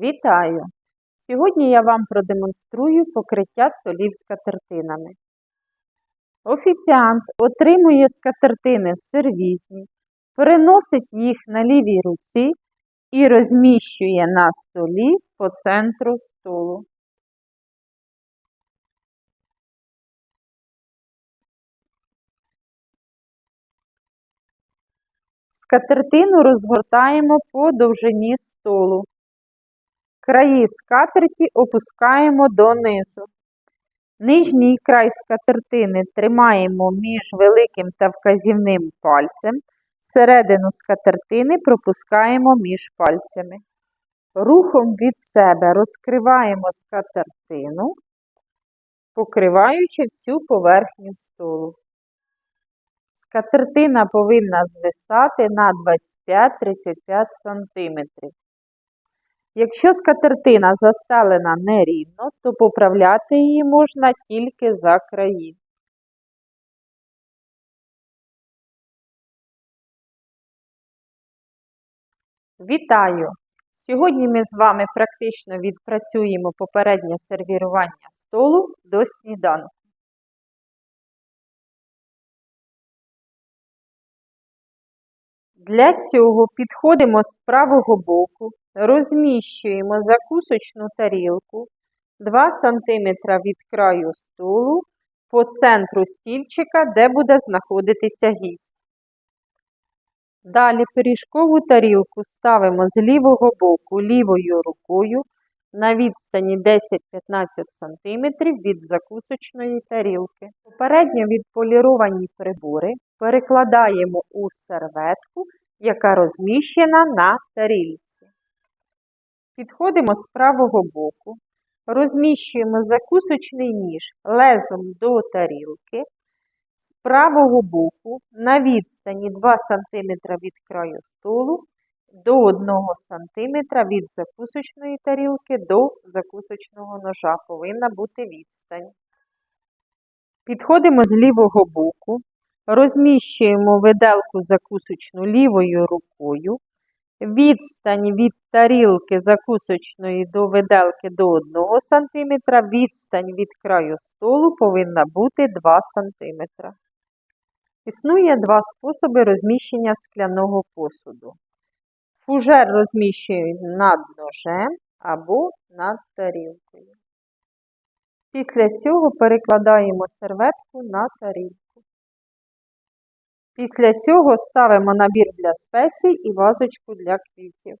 Вітаю! Сьогодні я вам продемонструю покриття столів скатертинами. Офіціант отримує скатертини в сервізні, переносить їх на лівій руці і розміщує на столі по центру столу. Скатертину розгортаємо по довжині столу. Краї скатерті опускаємо донизу. Нижній край скатертини тримаємо між великим та вказівним пальцем. Середину скатертини пропускаємо між пальцями. Рухом від себе розкриваємо скатертину, покриваючи всю поверхню столу. Скатертина повинна звисати на 25-35 см. Якщо скатертина застелена нерівно, то поправляти її можна тільки за краї. Вітаю! Сьогодні ми з вами практично відпрацюємо попереднє сервірування столу до сніданку. Для цього підходимо з правого боку, розміщуємо закусочну тарілку 2 см від краю столу по центру стільчика, де буде знаходитися гість. Далі пиріжкову тарілку ставимо з лівого боку лівою рукою на відстані 10-15 см від закусочної тарілки. Попередньо відполіровані прибори перекладаємо у серветку, яка розміщена на тарілці. Підходимо з правого боку, розміщуємо закусочний ніж лезом до тарілки, з правого боку на відстані 2 см від краю столу до 1 см від закусочної тарілки до закусочного ножа повинна бути відстань. Підходимо з лівого боку, розміщуємо виделку закусочну лівою рукою. Відстань від тарілки закусочної до виделки до 1 см, відстань від краю столу повинна бути 2 см. Існує два способи розміщення скляного посуду. Фужер розміщуємо над ножем або над тарілкою. Після цього перекладаємо серветку на тарілку. Після цього ставимо набір для спецій і вазочку для квітів.